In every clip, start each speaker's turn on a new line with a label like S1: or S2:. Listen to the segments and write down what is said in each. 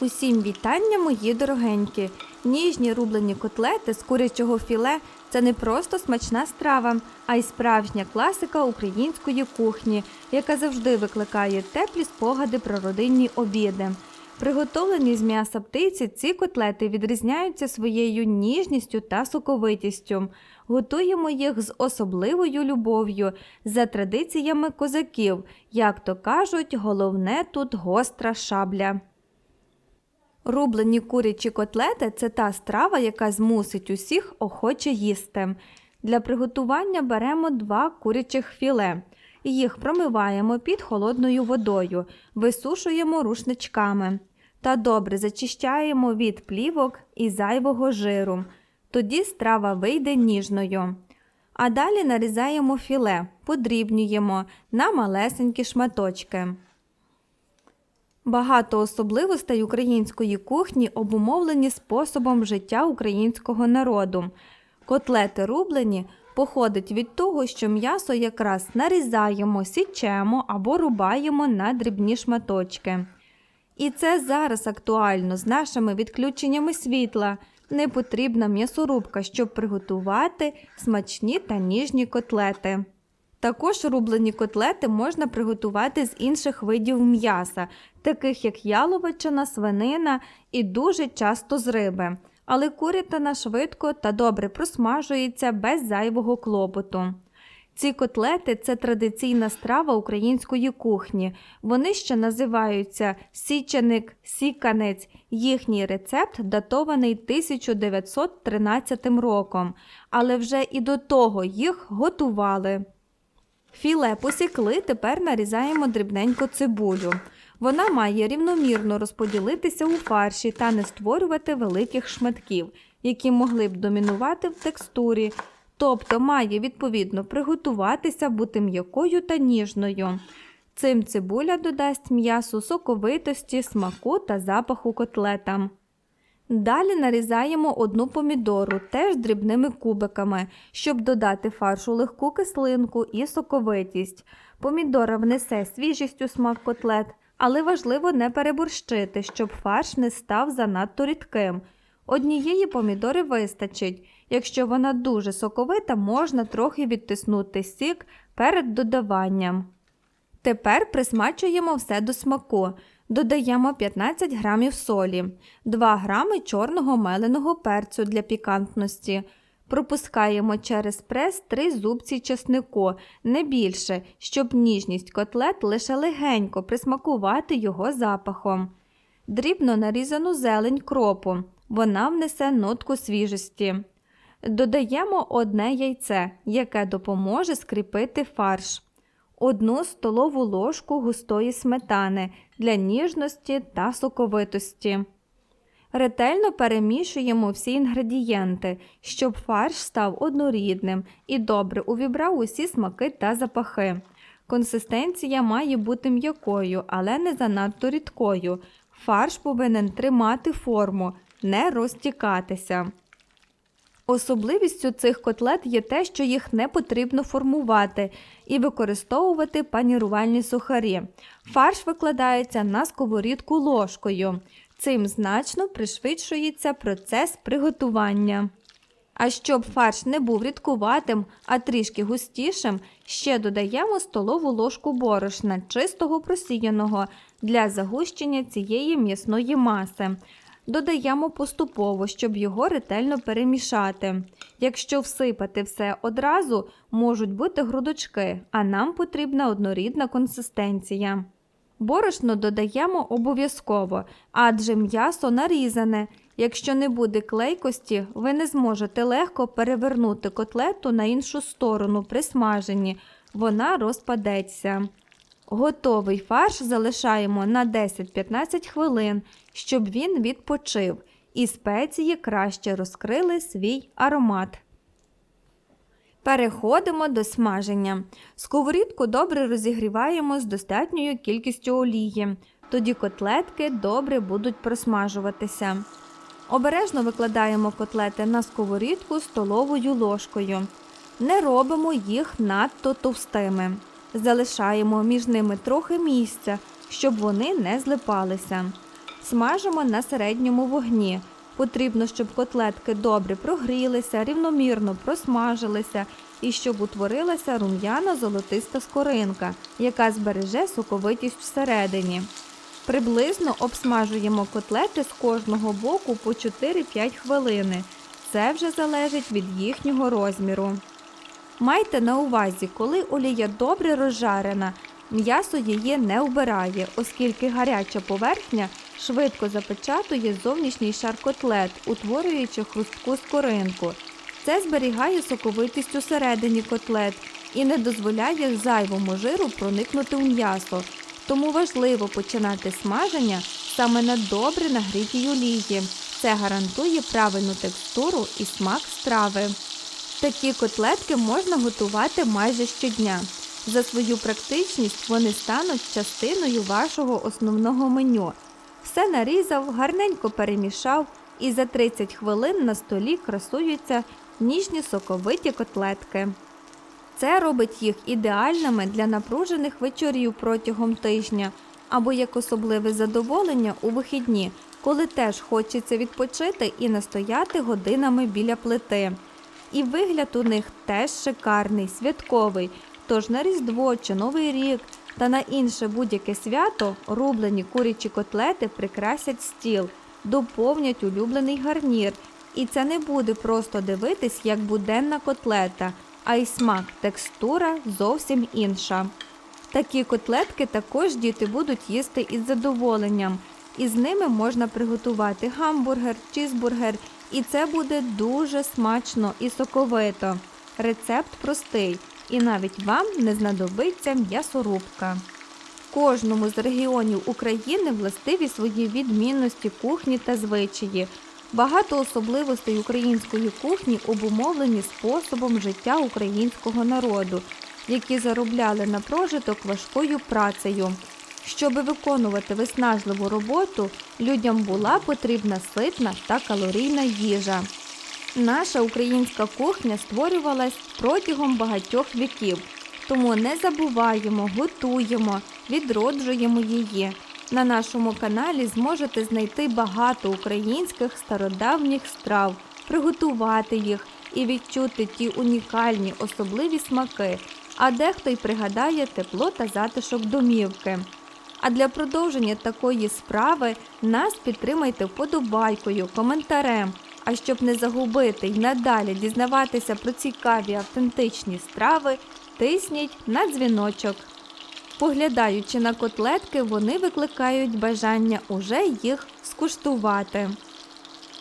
S1: Усім вітання, мої дорогенькі. Ніжні рублені котлети з курячого філе це не просто смачна страва, а й справжня класика української кухні, яка завжди викликає теплі спогади про родинні обіди. Приготовлені з м'яса птиці, ці котлети відрізняються своєю ніжністю та соковитістю. Готуємо їх з особливою любов'ю за традиціями козаків. Як то кажуть, головне тут гостра шабля. Рублені курячі котлети це та страва, яка змусить усіх охоче їсти. Для приготування беремо два курячих філе. Їх промиваємо під холодною водою, висушуємо рушничками та добре зачищаємо від плівок і зайвого жиру. Тоді страва вийде ніжною. А далі нарізаємо філе, подрібнюємо на малесенькі шматочки. Багато особливостей української кухні обумовлені способом життя українського народу. Котлети рублені походить від того, що м'ясо якраз нарізаємо, січемо або рубаємо на дрібні шматочки. І це зараз актуально з нашими відключеннями світла. Не потрібна м'ясорубка, щоб приготувати смачні та ніжні котлети. Також рублені котлети можна приготувати з інших видів м'яса, таких як яловичина, свинина і дуже часто з риби. Але курятина швидко та добре просмажується без зайвого клопоту. Ці котлети це традиційна страва української кухні. Вони ще називаються січеник, сіканець. Їхній рецепт датований 1913 роком, але вже і до того їх готували. Філе посікли, тепер нарізаємо дрібненько цибулю. Вона має рівномірно розподілитися у фарші та не створювати великих шматків, які могли б домінувати в текстурі, тобто має відповідно приготуватися, бути м'якою та ніжною. Цим цибуля додасть м'ясу соковитості, смаку та запаху котлетам. Далі нарізаємо одну помідору теж дрібними кубиками, щоб додати фаршу легку кислинку і соковитість. Помідора внесе свіжість у смак котлет, але важливо не переборщити, щоб фарш не став занадто рідким. Однієї помідори вистачить. Якщо вона дуже соковита, можна трохи відтиснути сік перед додаванням. Тепер присмачуємо все до смаку. Додаємо 15 грамів солі, 2 грами чорного меленого перцю для пікантності. Пропускаємо через прес 3 зубці чеснику, не більше, щоб ніжність котлет лише легенько присмакувати його запахом. Дрібно нарізану зелень кропу. Вона внесе нотку свіжості. Додаємо одне яйце, яке допоможе скріпити фарш. Одну столову ложку густої сметани для ніжності та соковитості. Ретельно перемішуємо всі інгредієнти, щоб фарш став однорідним і добре увібрав усі смаки та запахи. Консистенція має бути м'якою, але не занадто рідкою. Фарш повинен тримати форму, не розтікатися. Особливістю цих котлет є те, що їх не потрібно формувати і використовувати панірувальні сухарі. Фарш викладається на сковорідку ложкою. Цим значно пришвидшується процес приготування. А щоб фарш не був рідкуватим, а трішки густішим, ще додаємо столову ложку борошна, чистого просіяного для загущення цієї м'ясної маси. Додаємо поступово, щоб його ретельно перемішати. Якщо всипати все одразу, можуть бути грудочки, а нам потрібна однорідна консистенція. Борошно додаємо обов'язково, адже м'ясо нарізане. Якщо не буде клейкості, ви не зможете легко перевернути котлету на іншу сторону при смаженні, вона розпадеться. Готовий фарш залишаємо на 10-15 хвилин, щоб він відпочив і спеції краще розкрили свій аромат. Переходимо до смаження. Сковорідку добре розігріваємо з достатньою кількістю олії. Тоді котлетки добре будуть просмажуватися. Обережно викладаємо котлети на сковорідку столовою ложкою. Не робимо їх надто товстими. Залишаємо між ними трохи місця, щоб вони не злипалися. смажимо на середньому вогні. Потрібно, щоб котлетки добре прогрілися, рівномірно просмажилися і щоб утворилася рум'яна золотиста скоринка, яка збереже соковитість всередині. Приблизно обсмажуємо котлети з кожного боку по 4-5 хвилини. Це вже залежить від їхнього розміру. Майте на увазі, коли олія добре розжарена, м'ясо її не вбирає, оскільки гаряча поверхня швидко запечатує зовнішній шар котлет, утворюючи хрустку скоринку. Це зберігає соковитість усередині котлет і не дозволяє зайвому жиру проникнути в м'ясо. Тому важливо починати смаження саме на добре нагрітій олії. Це гарантує правильну текстуру і смак страви. Такі котлетки можна готувати майже щодня. За свою практичність вони стануть частиною вашого основного меню. Все нарізав, гарненько перемішав, і за 30 хвилин на столі красуються ніжні соковиті котлетки. Це робить їх ідеальними для напружених вечорів протягом тижня або як особливе задоволення у вихідні, коли теж хочеться відпочити і настояти годинами біля плити. І вигляд у них теж шикарний, святковий. Тож на Різдво чи Новий рік та на інше будь-яке свято рублені курячі котлети прикрасять стіл, доповнять улюблений гарнір. І це не буде просто дивитись як буденна котлета, а й смак, текстура зовсім інша. Такі котлетки також діти будуть їсти із задоволенням. І з ними можна приготувати гамбургер, чізбургер, і це буде дуже смачно і соковито. Рецепт простий, і навіть вам не знадобиться м'ясорубка. Кожному з регіонів України властиві свої відмінності кухні та звичаї. Багато особливостей української кухні обумовлені способом життя українського народу, які заробляли на прожиток важкою працею. Щоби виконувати виснажливу роботу, людям була потрібна ситна та калорійна їжа. Наша українська кухня створювалась протягом багатьох віків, тому не забуваємо, готуємо, відроджуємо її. На нашому каналі зможете знайти багато українських стародавніх страв, приготувати їх і відчути ті унікальні особливі смаки, а дехто й пригадає тепло та затишок домівки. А для продовження такої справи нас підтримайте вподобайкою, коментарем. А щоб не загубити й надалі дізнаватися про цікаві автентичні страви, тисніть на дзвіночок. Поглядаючи на котлетки, вони викликають бажання уже їх скуштувати.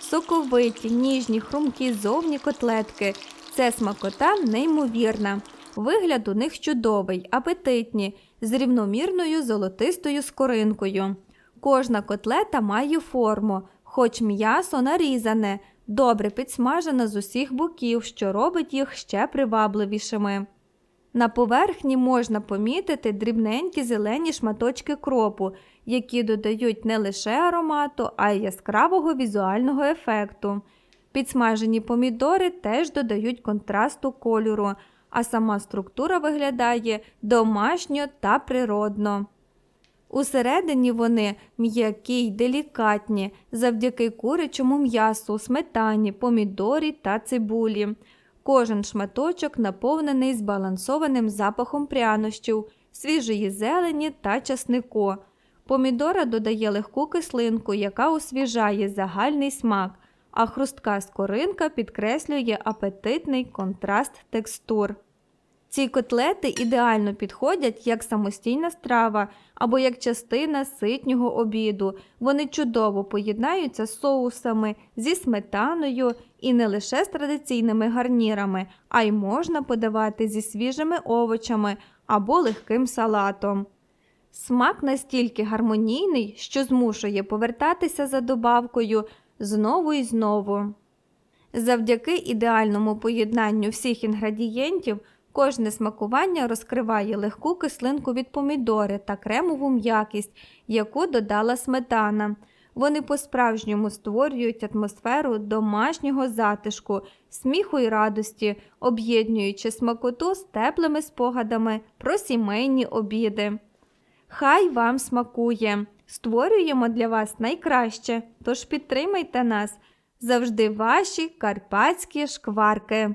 S1: Соковиті, ніжні, хрумкі зовні котлетки. Це смакота неймовірна. Вигляд у них чудовий, апетитні, з рівномірною золотистою скоринкою. Кожна котлета має форму, хоч м'ясо нарізане, добре підсмажене з усіх боків, що робить їх ще привабливішими. На поверхні можна помітити дрібненькі зелені шматочки кропу, які додають не лише аромату, а й яскравого візуального ефекту. Підсмажені помідори теж додають контрасту кольору, а сама структура виглядає домашньо та природно. Усередині вони м'які й делікатні завдяки курячому м'ясу, сметані, помідорі та цибулі. Кожен шматочок наповнений збалансованим запахом прянощів, свіжої зелені та часнику. Помідора додає легку кислинку, яка освіжає загальний смак, а хрустка скоринка підкреслює апетитний контраст текстур. Ці котлети ідеально підходять як самостійна страва або як частина ситнього обіду. Вони чудово поєднаються з соусами, зі сметаною і не лише з традиційними гарнірами, а й можна подавати зі свіжими овочами або легким салатом. Смак настільки гармонійний, що змушує повертатися за добавкою знову і знову. Завдяки ідеальному поєднанню всіх інгредієнтів. Кожне смакування розкриває легку кислинку від помідори та кремову м'якість, яку додала сметана. Вони по-справжньому створюють атмосферу домашнього затишку, сміху й радості, об'єднуючи смакоту з теплими спогадами про сімейні обіди. Хай вам смакує! створюємо для вас найкраще. Тож підтримайте нас завжди ваші карпатські шкварки.